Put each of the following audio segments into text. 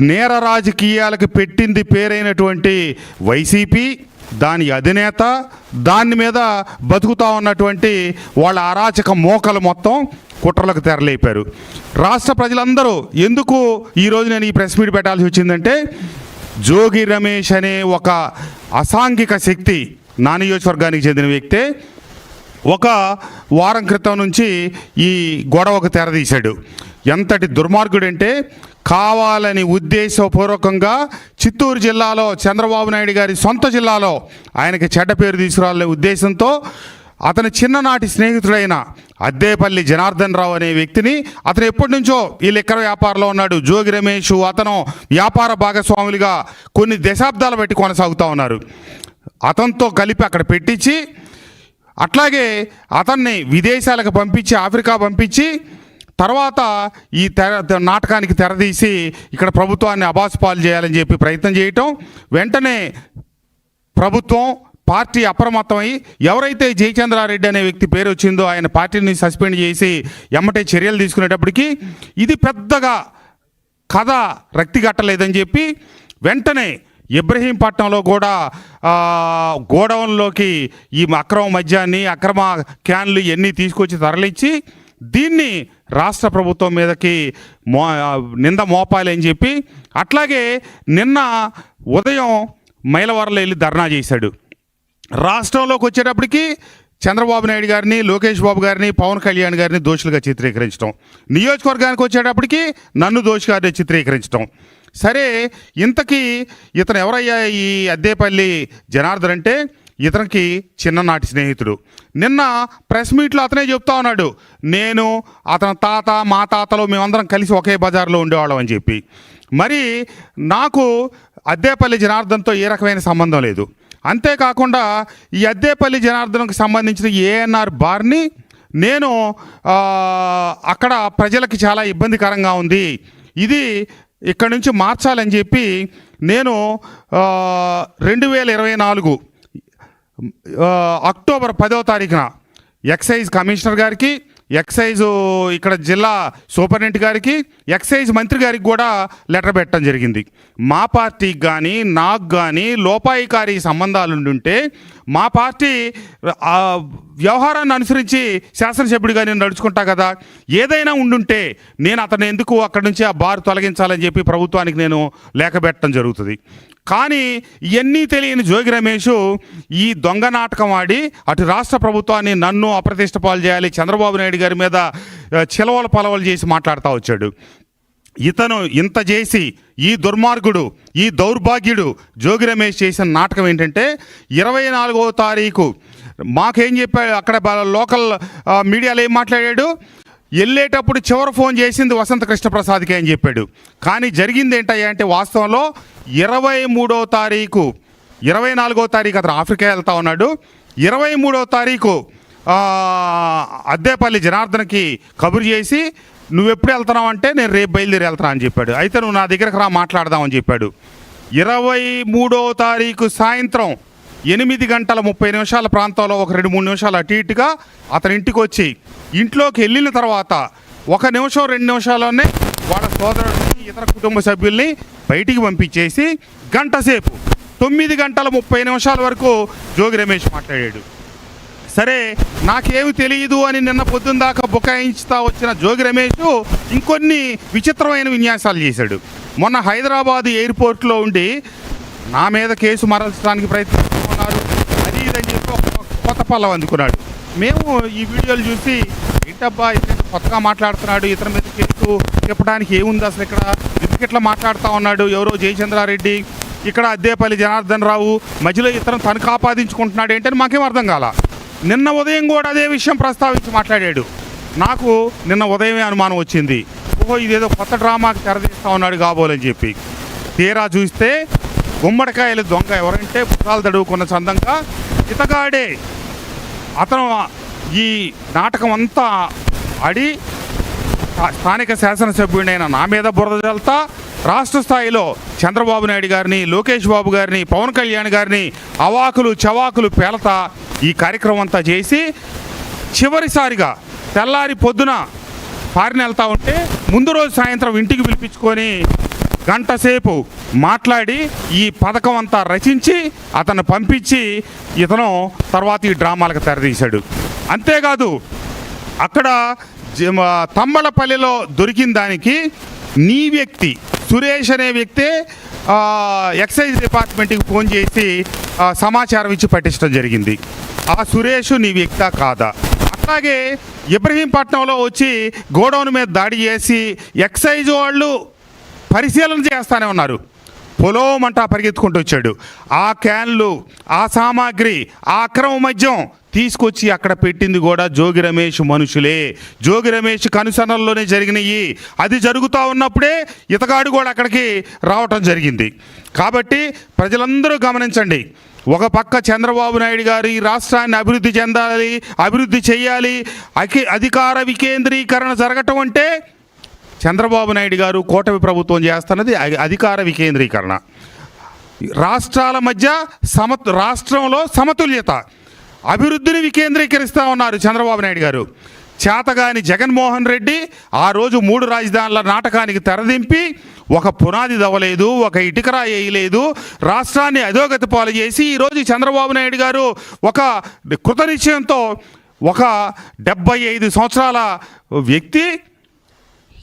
నేర రాజకీయాలకు పెట్టింది పేరైనటువంటి వైసీపీ దాని అధినేత దాని మీద బతుకుతా ఉన్నటువంటి వాళ్ళ అరాచక మోకలు మొత్తం కుట్రలకు తెరలేపారు. రాష్ట్ర ప్రజలందరూ ఎందుకు ఈరోజు నేను ఈ ప్రెస్ మీట్ పెట్టాల్సి వచ్చిందంటే జోగి రమేష్ అనే ఒక అసాంఘిక శక్తి నా నియోజకవర్గానికి చెందిన వ్యక్తే ఒక వారం క్రితం నుంచి ఈ గొడవకు తెరదీశాడు. ఎంతటి దుర్మార్గుడంటే కావాలని ఉద్దేశపూర్వకంగా చిత్తూరు జిల్లాలో చంద్రబాబు నాయుడు గారి సొంత జిల్లాలో ఆయనకి చెడ్డ పేరు తీసుకురాలనే ఉద్దేశంతో అతని చిన్ననాటి స్నేహితుడైన అద్దేపల్లి జనార్దన్ రావు అనే వ్యక్తిని అతను ఎప్పటి నుంచో ఈ లెక్కర వ్యాపారంలో ఉన్నాడు. జోగి రమేష్ అతను వ్యాపార భాగస్వాములుగా కొన్ని దశాబ్దాలు పెట్టి కొనసాగుతూ ఉన్నారు. అతనితో కలిపి అక్కడ పెట్టించి అట్లాగే అతన్ని విదేశాలకు పంపించి ఆఫ్రికా పంపించి తర్వాత ఈ తెర నాటకానికి తెరదీసి ఇక్కడ ప్రభుత్వాన్ని అబాసుపాలు చేయాలని చెప్పి ప్రయత్నం చేయటం వెంటనే ప్రభుత్వం పార్టీ అప్రమత్తమై ఎవరైతే జయచంద్రారెడ్డి అనే వ్యక్తి పేరు వచ్చిందో ఆయన పార్టీని సస్పెండ్ చేసి ఎమ్మటే చర్యలు తీసుకునేటప్పటికి ఇది పెద్దగా కథ రక్తి కట్టలేదని చెప్పి వెంటనే ఇబ్రహీంపట్నంలో కూడా గోడౌన్లోకి ఈ అక్రమ మద్యాన్ని అక్రమ క్యాన్లు ఇవన్నీ తీసుకొచ్చి తరలించి దీన్ని రాష్ట్ర ప్రభుత్వం మీదకి మో నింద మోపాలని చెప్పి అట్లాగే నిన్న ఉదయం మైలవరంలో వెళ్ళి ధర్నా చేశాడు. రాష్ట్రంలోకి వచ్చేటప్పటికి చంద్రబాబు నాయుడు గారిని లోకేష్ బాబు గారిని పవన్ కళ్యాణ్ గారిని దోషులుగా చిత్రీకరించడం. నియోజకవర్గానికి వచ్చేటప్పటికి నన్ను దోషిగారిని చిత్రీకరించడం. సరే ఇంతకీ ఇతను ఎవరయ్యా ఈ అద్దేపల్లి జనార్దన్ అంటే? ఇతనికి చిన్ననాటి స్నేహితుడు. నిన్న ప్రెస్ మీట్లో అతనే చెప్తా ఉన్నాడు నేను అతని తాత మా తాతలో మేమందరం కలిసి ఒకే బజార్లో ఉండేవాళ్ళం అని చెప్పి. మరి నాకు అద్దేపల్లి జనార్దన్తో ఏ రకమైన సంబంధం లేదు. అంతేకాకుండా ఈ అద్దేపల్లి జనార్దన్కు సంబంధించిన ఏఎన్ఆర్ బార్ని నేను అక్కడ ప్రజలకి చాలా ఇబ్బందికరంగా ఉంది. ఇది ఇక్కడ నుంచి మార్చాలని చెప్పి నేను రెండు వేల ఇరవై నాలుగు అక్టోబర్ పదో తారీఖున ఎక్సైజ్ కమిషనర్ గారికి ఎక్సైజ్ ఇక్కడ జిల్లా సూపరింటెండెంట్ గారికి ఎక్సైజ్ మంత్రి గారికి కూడా లెటర్ పెట్టడం జరిగింది. మా పార్టీకి కానీ నాకు కానీ లోపాయికారి సంబంధాలు ఉండుంటే మా పార్టీ ఆ వ్యవహారాన్ని అనుసరించి శాసనసభ్యుడిగా నేను నడుచుకుంటా కదా. ఏదైనా ఉండుంటే నేను అతను ఎందుకు అక్కడి నుంచి ఆ బారు తొలగించాలని చెప్పి ప్రభుత్వానికి నేను లేఖ పెట్టడం జరుగుతుంది. కానీ ఇవన్నీ తెలియని జోగి రమేష్ ఈ దొంగ నాటకం ఆడి అటు రాష్ట్ర ప్రభుత్వాన్ని నన్ను అప్రతిష్ట పాలు చేయాలి చంద్రబాబు నాయుడు గారి మీద చిలవలు పలవలు చేసి మాట్లాడుతూ వచ్చాడు. ఇతను ఇంత చేసి ఈ దుర్మార్గుడు ఈ దౌర్భాగ్యుడు జోగి రమేష్ చేసిన నాటకం ఏంటంటే ఇరవై నాలుగో తారీఖు మాకేం చెప్పాడు? అక్కడ లోకల్ మీడియాలో ఏం మాట్లాడాడు? వెళ్ళేటప్పుడు చివరి ఫోన్ చేసింది వసంత కృష్ణప్రసాద్కి అని చెప్పాడు. కానీ జరిగింది ఏంటయ్యా అంటే వాస్తవంలో ఇరవై మూడో తారీఖు ఇరవై నాలుగో తారీఖు అతను ఆఫ్రికా వెళ్తా ఉన్నాడు. ఇరవై మూడో తారీఖు అద్దేపల్లి జనార్దన్కి కబురు చేసి నువ్వు ఎప్పుడు వెళ్తున్నావు అంటే నేను రేపు బయలుదేరి వెళ్తున్నా అని చెప్పాడు. అయితే నువ్వు నా దగ్గరకు రా మాట్లాడదామని చెప్పాడు. ఇరవై మూడో తారీఖు సాయంత్రం ఎనిమిది గంటల ముప్పై నిమిషాల ప్రాంతంలో ఒక రెండు మూడు నిమిషాలు అటు ఇటుగా అతని ఇంటికి వచ్చి ఇంట్లోకి వెళ్ళిన తర్వాత ఒక నిమిషం రెండు నిమిషాల్లోనే వాళ్ళ సోదరుడిని ఇతర కుటుంబ సభ్యుల్ని బయటికి పంపించేసి గంట సేపు తొమ్మిది గంటల ముప్పై నిమిషాల వరకు జోగి రమేష్ మాట్లాడాడు. సరే నాకేమి తెలియదు అని నిన్న పొద్దున్న దాకా బుకాయించుతా వచ్చిన జోగి రమేష్ ఇంకొన్ని విచిత్రమైన విన్యాసాలు చేశాడు. మొన్న హైదరాబాద్ ఎయిర్పోర్ట్లో ఉండి నా మీద కేసు మరల్చడానికి ప్రయత్నిస్తున్నారు అది ఇదని చెప్పి ఒక కొత్త పల్లం అందుకున్నాడు. మేము ఈ వీడియోలు చూసి ఏంటబ్బా ఇతను కొత్తగా మాట్లాడుతున్నాడు ఇతని మీద కేసు చెప్పడానికి ఏముంది అసలు ఇక్కడ? ఎందుకు ఇట్లా మాట్లాడుతూ ఉన్నాడు? ఎవరో జయచంద్రారెడ్డి ఇక్కడ అద్దేపల్లి జనార్దన్ రావు మధ్యలో ఇతను తనకు ఆపాదించుకుంటున్నాడు ఏంటని మాకేం అర్థం కాలా? నిన్న ఉదయం కూడా అదే విషయం ప్రస్తావించి మాట్లాడాడు. నాకు నిన్న ఉదయమే అనుమానం వచ్చింది. ఓహో ఇదేదో కొత్త డ్రామాకి తెరదీస్తా ఉన్నాడు కాబోలని చెప్పి. తీరా చూస్తే గుమ్మడికాయలు దొంగ ఎవరంటే పుస్తకాలు తడువుకున్న చందంగా ఇతగాడే. అతను ఈ నాటకం అంతా ఆడి స్థానిక శాసనసభ్యుడైన నా మీద బురద జల్తా రాష్ట్ర స్థాయిలో చంద్రబాబు నాయుడు గారిని లోకేష్ బాబు గారిని పవన్ కళ్యాణ్ గారిని అవాకులు చవాకులు పేలతా ఈ కార్యక్రమం అంతా చేసి చివరిసారిగా తెల్లారి పొద్దున పారిన వెళ్తా ఉంటే ముందు రోజు సాయంత్రం ఇంటికి పిలిపించుకొని గంట సేపు మాట్లాడి ఈ పథకం అంతా రచించి అతను పంపించి ఇతను తర్వాత ఈ డ్రామాలకు తెరదీశాడు. అంతేకాదు అక్కడ తమ్మలపల్లిలో దొరికిన దానికి నీ వ్యక్తి సురేష్ అనే వ్యక్తే ఎక్సైజ్ డిపార్ట్మెంట్కి ఫోన్ చేసి సమాచారం ఇచ్చి పట్టించడం జరిగింది. ఆ సురేష్ నీ వ్యక్త కాదా? అట్లాగే ఇబ్రహీంపట్నంలో వచ్చి గోడౌన్ మీద దాడి చేసి ఎక్సైజ్ వాళ్ళు పరిశీలన చేస్తానే ఉన్నారు. పొలోమంటా పరిగెత్తుకుంటూ వచ్చాడు. ఆ క్యాన్లు ఆ సామాగ్రి ఆ అక్రమ మద్యం తీసుకొచ్చి అక్కడ పెట్టింది కూడా జోగి రమేష్ మనుషులే. జోగి రమేష్ కనుసనల్లోనే జరిగినాయి. అది జరుగుతూ ఉన్నప్పుడే ఇతగాడు కూడా అక్కడికి రావటం జరిగింది. కాబట్టి ప్రజలందరూ గమనించండి. ఒక పక్క చంద్రబాబు నాయుడు గారు ఈ రాష్ట్రాన్ని అభివృద్ధి చెందాలి అభివృద్ధి చేయాలి అకి అధికార వికేంద్రీకరణ జరగటం అంటే చంద్రబాబు నాయుడు గారు కూటమి ప్రభుత్వం చేస్తున్నది అధికార వికేంద్రీకరణ. రాష్ట్రాల మధ్య సమ రాష్ట్రంలో సమతుల్యత. అభివృద్ధిని వికేంద్రీకరిస్తూ ఉన్నారు చంద్రబాబు నాయుడు గారు. చేతగాని జగన్మోహన్ రెడ్డి ఆ రోజు మూడు రాజధానుల నాటకానికి తెరదింపి ఒక పునాది దవ్వలేదు ఒక ఇటుకరా వేయలేదు రాష్ట్రాన్ని అధోగతి పాలు చేసి ఈరోజు చంద్రబాబు నాయుడు గారు ఒక కృతనిశ్చయంతో ఒక డెబ్బై ఐదు సంవత్సరాల వ్యక్తి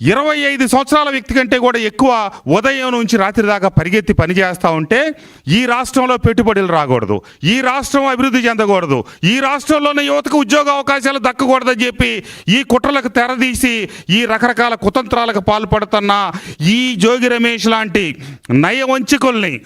ఇరవై ఐదు సంవత్సరాల వ్యక్తి కంటే కూడా ఎక్కువ ఉదయం నుంచి రాత్రి దాకా పరిగెత్తి పనిచేస్తూ ఉంటే ఈ రాష్ట్రంలో పెట్టుబడులు రాకూడదు. ఈ రాష్ట్రం అభివృద్ధి చెందకూడదు. ఈ రాష్ట్రంలోనే యువతకు ఉద్యోగ అవకాశాలు దక్కకూడదని చెప్పి ఈ కుట్రలకు తెరదీసి ఈ రకరకాల కుతంత్రాలకు పాల్పడుతున్న ఈ జోగి రమేష్ లాంటి నయవంచకుల్ని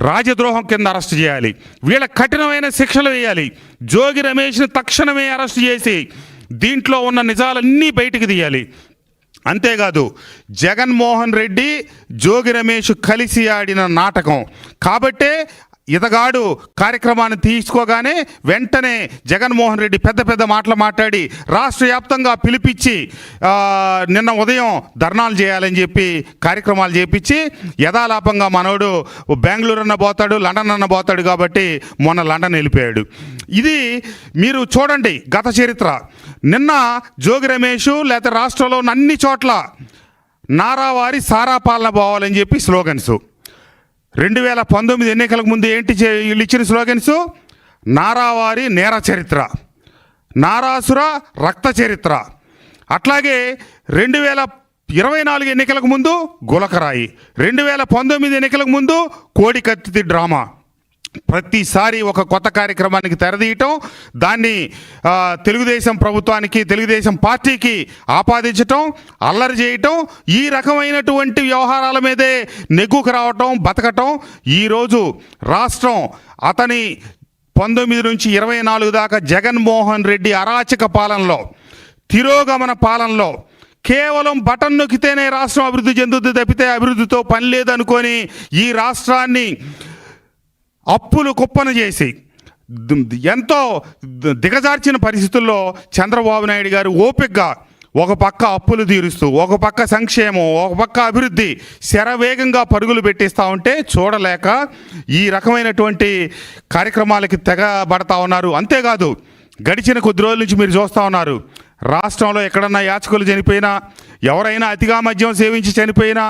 రాజద్రోహం కింద అరెస్ట్ చేయాలి. వీళ్ళ కఠినమైన శిక్షలు వేయాలి. జోగి రమేష్ని తక్షణమే అరెస్ట్ చేసి దీంట్లో ఉన్న నిజాలన్నీ బయటికి తీయాలి. అంతేకాదు జగన్మోహన్ రెడ్డి జోగి రమేష్ కలిసి ఆడిన నాటకం. కాబట్టే ఇతగాడు కార్యక్రమాన్ని తీసుకోగానే వెంటనే జగన్మోహన్ రెడ్డి పెద్ద పెద్ద మాటలు మాట్లాడి రాష్ట్ర వ్యాప్తంగా పిలిపించి నిన్న ఉదయం ధర్నాలు చేయాలని చెప్పి కార్యక్రమాలు చేపించి యథాలాపంగా మనోడు బెంగళూరు అన్న పోతాడు లండన్ అన్న పోతాడు కాబట్టి మొన్న లండన్ వెళ్ళిపోయాడు. ఇది మీరు చూడండి గత చరిత్ర. నిన్న జోగి రమేష్ లేకపోతే రాష్ట్రంలో అన్ని చోట్ల నారావారి సారా పాలన పోవాలని చెప్పి స్లోగన్స్. రెండు వేల పంతొమ్మిది ఎన్నికలకు ముందు ఏంటి వీళ్ళు ఇచ్చిన స్లోగన్స్? నారావారి నేర చరిత్ర నారాసుర రక్త చరిత్ర. అట్లాగే రెండు వేల ఇరవై నాలుగు ఎన్నికలకు ముందు గులకరాయి రెండు వేల పంతొమ్మిది ఎన్నికలకు ముందు కోడి కత్తి డ్రామా. ప్రతిసారి ఒక కొత్త కార్యక్రమానికి తెరదీయటం దాన్ని తెలుగుదేశం ప్రభుత్వానికి తెలుగుదేశం పార్టీకి ఆపాదించటం అల్లరి చేయటం ఈ రకమైనటువంటి వ్యవహారాల మీదే నెగ్గుకు రావటం బతకటం ఈరోజు రాష్ట్రం అతని పంతొమ్మిది నుంచి ఇరవై నాలుగు దాకా జగన్మోహన్ రెడ్డి అరాచక పాలనలో తిరోగమన పాలనలో కేవలం బటన్ నొక్కితేనే రాష్ట్రం అభివృద్ధి చెందుతుంది తప్పితే అభివృద్ధితో పని లేదనుకొని ఈ రాష్ట్రాన్ని అప్పులు కుప్పను చేసి ఎంతో దిగజార్చిన పరిస్థితుల్లో చంద్రబాబు నాయుడు గారు ఓపికగా ఒక పక్క అప్పులు తీరుస్తూ ఒక పక్క సంక్షేమం ఒక పక్క అభివృద్ధి శరవేగంగా పరుగులు పెట్టిస్తూ ఉంటే చూడలేక ఈ రకమైనటువంటి కార్యక్రమాలకి తెగబడతా ఉన్నారు. అంతేకాదు గడిచిన కొద్ది రోజుల నుంచి మీరు చూస్తూ ఉన్నారు. రాష్ట్రంలో ఎక్కడన్నా యాచకులు చనిపోయినా ఎవరైనా అతిగా మద్యం సేవించి చనిపోయినా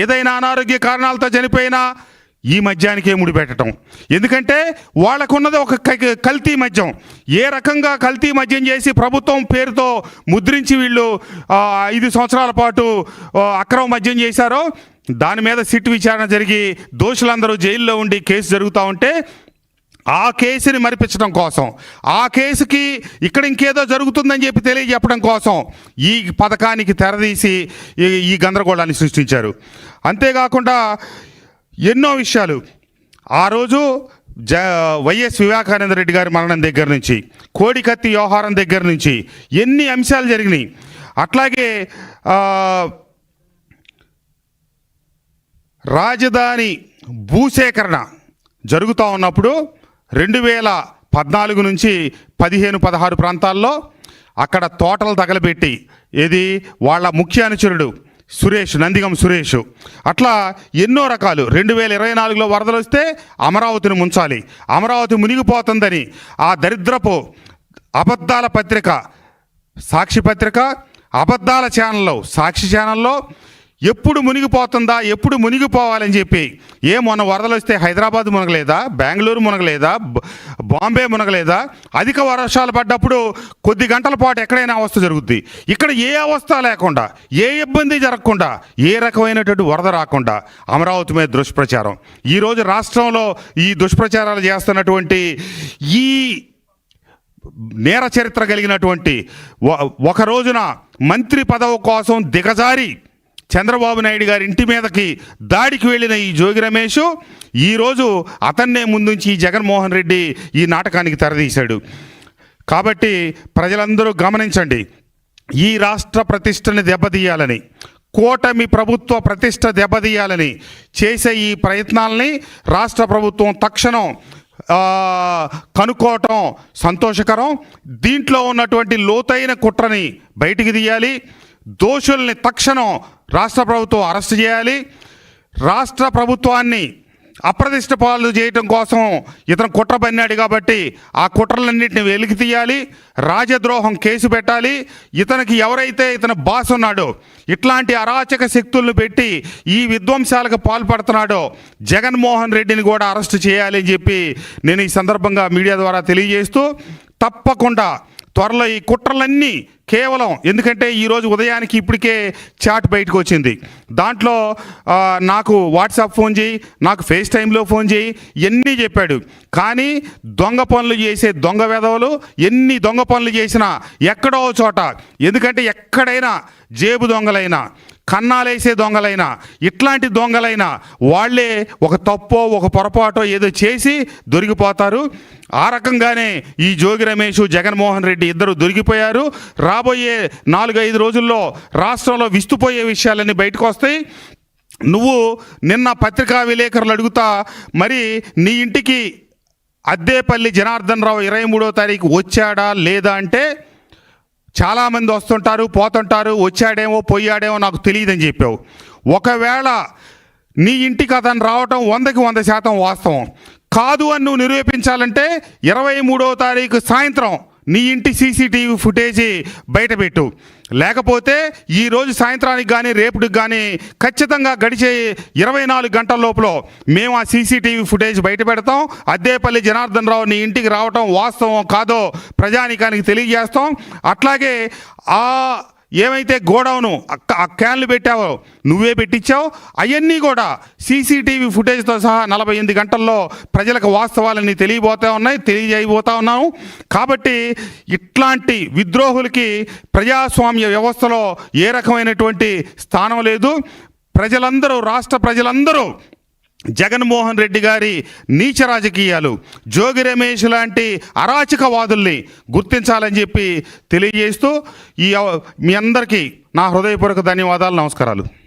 ఏదైనా అనారోగ్య కారణాలతో చనిపోయినా ఈ మద్యానికే ముడిపెట్టడం ఎందుకంటే వాళ్ళకున్నది ఒక క- కల్తీ మద్యం. ఏ రకంగా కల్తీ మద్యం చేసి ప్రభుత్వం పేరుతో ముద్రించి వీళ్ళు ఐదు సంవత్సరాల పాటు అక్రమ మద్యం చేశారో దాని మీద సిట్ విచారణ జరిగి దోషులందరూ జైల్లో ఉండి కేసు జరుగుతూ ఉంటే ఆ కేసుని మరిపించడం కోసం. ఆ కేసుకి ఇక్కడ ఇంకేదో జరుగుతుందని చెప్పి తెలియజెప్పడం కోసం ఈ పథకానికి తెరదీసి ఈ గందరగోళాన్ని సృష్టించారు. అంతేకాకుండా ఎన్నో విషయాలు. ఆ రోజు జ వైఎస్ వివేకానంద రెడ్డి గారి మరణం దగ్గర నుంచి కోడికత్తి వ్యవహారం దగ్గర నుంచి ఎన్ని అంశాలు జరిగినాయి. అట్లాగే రాజధాని భూసేకరణ జరుగుతూ ఉన్నప్పుడు రెండు వేల పద్నాలుగు నుంచి పదిహేను పదహారు ప్రాంతాల్లో అక్కడ తోటలు తగలబెట్టి ఇది వాళ్ళ ముఖ్య అనుచరుడు సురేష్ నందిగం సురేష్. అట్లా ఎన్నో రకాలు. రెండు వేల ఇరవై నాలుగులో వరదలు వస్తే అమరావతిని ముంచాలి. అమరావతి మునిగిపోతుందని ఆ దరిద్రపు అబద్ధాల పత్రిక సాక్షి పత్రిక అబద్ధాల ఛానల్లో సాక్షి ఛానల్లో ఎప్పుడు మునిగిపోతుందా ఎప్పుడు మునిగిపోవాలని చెప్పి. ఏ మొన్న వరదలు వస్తే హైదరాబాద్ మునగలేదా బెంగళూరు మునగలేదా బాంబే మునగలేదా? అధిక వర్షాలు పడ్డప్పుడు కొద్ది గంటల పాటు ఎక్కడైనా అవస్థ జరుగుద్ది. ఇక్కడ ఏ అవస్థ లేకుండా ఏ ఇబ్బంది జరగకుండా ఏ రకమైనటువంటి వరద రాకుండా అమరావతి మీద దుష్ప్రచారం. ఈరోజు రాష్ట్రంలో ఈ దుష్ప్రచారాలు చేస్తున్నటువంటి ఈ నేర చరిత్ర కలిగినటువంటి ఒక రోజున మంత్రి పదవి కోసం దిగజారి చంద్రబాబు నాయుడు గారి ఇంటి మీదకి దాడికి వెళ్ళిన ఈ జోగి రమేష్ ఈరోజు అతన్నే ముందుంచి జగన్మోహన్ రెడ్డి ఈ నాటకానికి తెరదీశాడు. కాబట్టి ప్రజలందరూ గమనించండి ఈ రాష్ట్ర ప్రతిష్టని దెబ్బతీయాలని కూటమి ప్రభుత్వ ప్రతిష్ట దెబ్బతీయాలని చేసే ఈ ప్రయత్నాల్ని రాష్ట్ర ప్రభుత్వం తక్షణం కనుక్కోవటం సంతోషకరం. దీంట్లో ఉన్నటువంటి లోతైన కుట్రని బయటికి తీయాలి. దోషుల్ని తక్షణం రాష్ట్ర ప్రభుత్వం అరెస్ట్ చేయాలి. రాష్ట్ర ప్రభుత్వాన్ని అప్రదిష్ట పాలు చేయటం కోసం ఇతను కుట్ర పన్నాడు కాబట్టి ఆ కుట్రలన్నింటిని వెలికి తీయాలి. రాజద్రోహం కేసు పెట్టాలి. ఇతనికి ఎవరైతే ఇతను బాస్ ఉన్నాడో ఇట్లాంటి అరాచక శక్తులను పెట్టి ఈ విధ్వంసాలకు పాల్పడుతున్నాడో జగన్మోహన్ రెడ్డిని కూడా అరెస్ట్ చేయాలి అని చెప్పి నేను ఈ సందర్భంగా మీడియా ద్వారా తెలియజేస్తూ తప్పకుండా త్వరలో ఈ కుట్రలన్నీ కేవలం ఎందుకంటే ఈరోజు ఉదయానికి ఇప్పటికే చాట్ బయటకు వచ్చింది. దాంట్లో నాకు వాట్సాప్ ఫోన్ చేయి నాకు ఫేస్ టైంలో ఫోన్ చేయి ఎన్ని చెప్పాడు. కానీ దొంగ పనులు చేసే దొంగ వెధవలు ఎన్ని దొంగ పనులు చేసినా ఎక్కడో చోట ఎందుకంటే ఎక్కడైనా జేబు దొంగలైనా కన్నాలేసే దొంగలైనా ఇట్లాంటి దొంగలైనా వాళ్ళే ఒక తప్పో ఒక పొరపాటో ఏదో చేసి దొరికిపోతారు. ఆ రకంగానే ఈ జోగి రమేష్ జగన్మోహన్ రెడ్డి ఇద్దరు దొరికిపోయారు. రాబోయే నాలుగైదు రోజుల్లో రాష్ట్రంలో విస్తుపోయే విషయాలన్నీ బయటకు వస్తాయి. నువ్వు నిన్న పత్రికా విలేకరులు అడుగుతా మరి నీ ఇంటికి అద్దేపల్లి జనార్దన్ రావు ఇరవై మూడో తారీఖు వచ్చాడా లేదా అంటే చాలామంది వస్తుంటారు పోతుంటారు వచ్చాడేమో పోయాడేమో నాకు తెలియదని చెప్పావు. ఒకవేళ నీ ఇంటికి అతను రావటం వందకి వంద శాతం వాస్తవం. కాదు అని నువ్వు నిరూపించాలంటే ఇరవై మూడవ తారీఖు సాయంత్రం నీ ఇంటి సీసీటీవీ ఫుటేజీ బయటపెట్టు లేకపోతే ఈరోజు సాయంత్రానికి కానీ రేపుటికి కానీ ఖచ్చితంగా గడిచే ఇరవై నాలుగు గంటల లోపల మేము ఆ సీసీటీవీ ఫుటేజ్ బయట పెడతాం. అద్దేపల్లి జనార్దన్ రావు నీ ఇంటికి రావటం వాస్తవం కాదో ప్రజానికానికి తెలియజేస్తాం. అట్లాగే ఆ ఏమైతే గోడౌను అక్క- ఆ క్యాన్లు పెట్టావో నువ్వే పెట్టించావు? అవన్నీ కూడా సీసీటీవీ ఫుటేజ్తో సహా నలభై ఎనిమిది గంటల్లో ప్రజలకు వాస్తవాలన్నీ తెలియబోతా ఉన్నాయి తెలియజేయబోతా ఉన్నాము. కాబట్టి ఇట్లాంటి విద్రోహులకి ప్రజాస్వామ్య వ్యవస్థలో ఏ రకమైనటువంటి స్థానం లేదు. ప్రజలందరూ రాష్ట్ర ప్రజలందరూ జగన్మోహన్ రెడ్డి గారి నీచ రాజకీయాలు. జోగి రమేష్ లాంటి అరాచకవాదుల్ని గుర్తించాలని చెప్పి తెలియజేస్తూ ఈ మీ అందరికీ నా హృదయపూర్వక ధన్యవాదాలు నమస్కారాలు.